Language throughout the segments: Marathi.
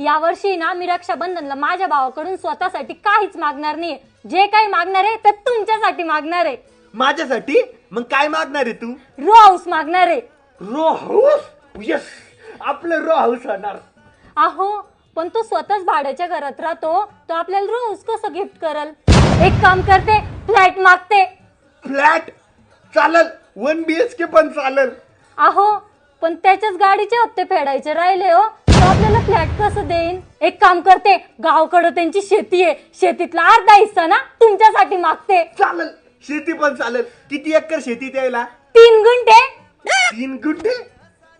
यावर्षी ना मी रक्षाबंधनला माझ्या भावाकडून स्वतःसाठी काहीच मागणार नाही जे काही मागणार आहे ते तुमच्यासाठी मागणार आहे. माझ्यासाठी? मग काय मागणार आहे तू? रो हाऊस मागणार आहे. रो हाऊस यस आपलं रो हाऊस होणार. अहो पण तो स्वतःच भाड्याच्या घरात राहतो. तो आपल्याला रो हाऊस कसं गिफ्ट करल? एक काम करते फ्लॅट मागते. फ्लॅट चालल. वन बीएच के पण चालल. अहो पण त्याच्याच गाडीचे हप्ते फेडायचे राहिले हो. आपल्याला फ्लॅट कसं देईन? एक काम करते गावकडं त्यांची शेती आहे. शेतीतला अर्धा हिस्सा ना तुमच्यासाठी मागते. चालल. शेती पण चालल. किती एकर शेती द्यायला तीन गुंठे. तीन गुंठे?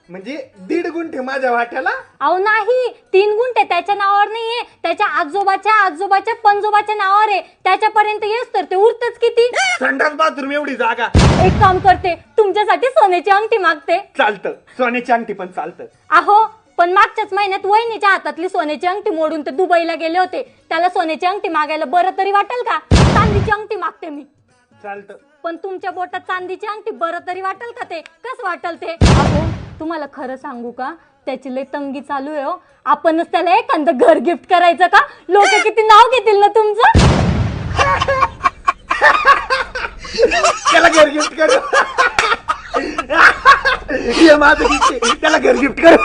म्हणजे दीड गुंठे माझ्या वाट्याला? अहो नाही. तीन गुंठे त्याच्या नावावर नाहीये. त्याच्या आजोबाच्या आजोबाच्या पंजोबाच्या नावावर आहे. त्याच्यापर्यंत येस तर ते उरतच किती? संडास बाथरूम एवढी जागा. एक काम करते तुमच्यासाठी सोन्याची अंगठी मागते. चालतं. सोन्याची अंगठी पण चालतं. अहो पण मागच्याच महिन्यात वहिनीच्या हातातली सोन्याची अंगठी मोडून ते दुबईला गेले होते. त्याला सोन्याची अंगठी मागायला बरं तरी वाटेल का? चांदीची अंगठी मागते मी. चालतं. पण तुमच्या बोटात चांदीची अंगठी बरं तरी वाटेल का ते? कसं वाटेल ते? अहो तुम्हाला खरं सांगू का? त्याची लय तंगी चालू आहे हो. आपणच त्याला एखादं घर गिफ्ट करायचं का? लोक किती नाव घेतील ना तुमचं? त्याला घर गिफ्ट कर. हे माझं आहे. त्याला घर गिफ्ट कर.